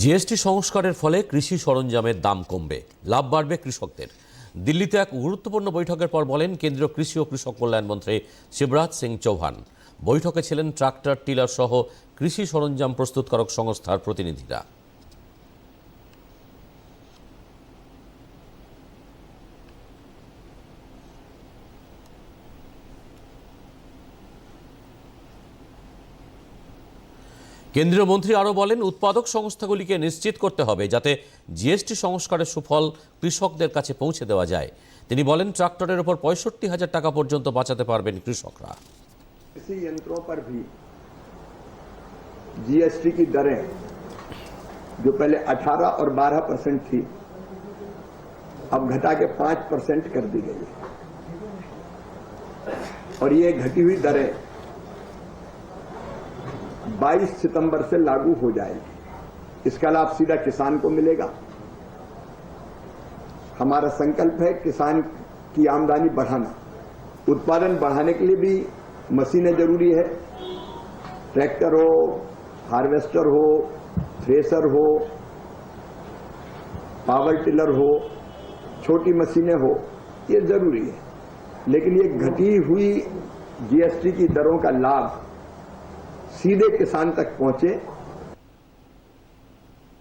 GST সংস্কারের ফলে কৃষি সরঞ্জামের দাম কমবে। লাভ বাড়বে কৃষকদের। দিল্লিতে এক গুরুত্বপূর্ণ বৈঠকের পর বলেন কেন্দ্রীয় কৃষি ও কৃষক কল্যাণ মন্ত্রী শিবরাজ সিং চৌহান। বৈঠকে ছিলেন ট্রাক্টর, টিলার সহ কৃষি সরঞ্জাম প্রস্তুতকারক সংস্থার প্রতিনিধিরা। কেন্দ্রীয় মন্ত্রী আরও বলেন উৎপাদক সংস্থাগুলিকে নিশ্চিত করতে হবে যাতে জিএসটি সংস্কারের সুফল কৃষকদের কাছে পৌঁছে দেওয়া যায় তিনি বলেন ট্রাক্টরের ওপর পঁয়ষট্টি হাজার টাকা পর্যন্ত বাঁচাতে পারবেন কৃষকরা कृषि यंत्रों पर भी जीएसटी की दरें जो पहले 18 और 12 परसेंट थी अब घटा के 5 परसेंट कर दी गई है और ये घटी हुई दरें 22 सितंबर से लागू हो जाएगी। इसका लाभ सीधा किसान को मिलेगा। हमारा संकल्प है किसान की आमदनी बढ़ाना। उत्पादन बढ़ाने के लिए भी मशीनें ज़रूरी है। ट्रैक्टर हो, हार्वेस्टर हो, थ्रेसर हो, पावर टिलर हो, छोटी मशीनें हो, ये ज़रूरी है। लेकिन ये घटी हुई जीएसटी की दरों का लाभ सीधे किसान तक पहुँचे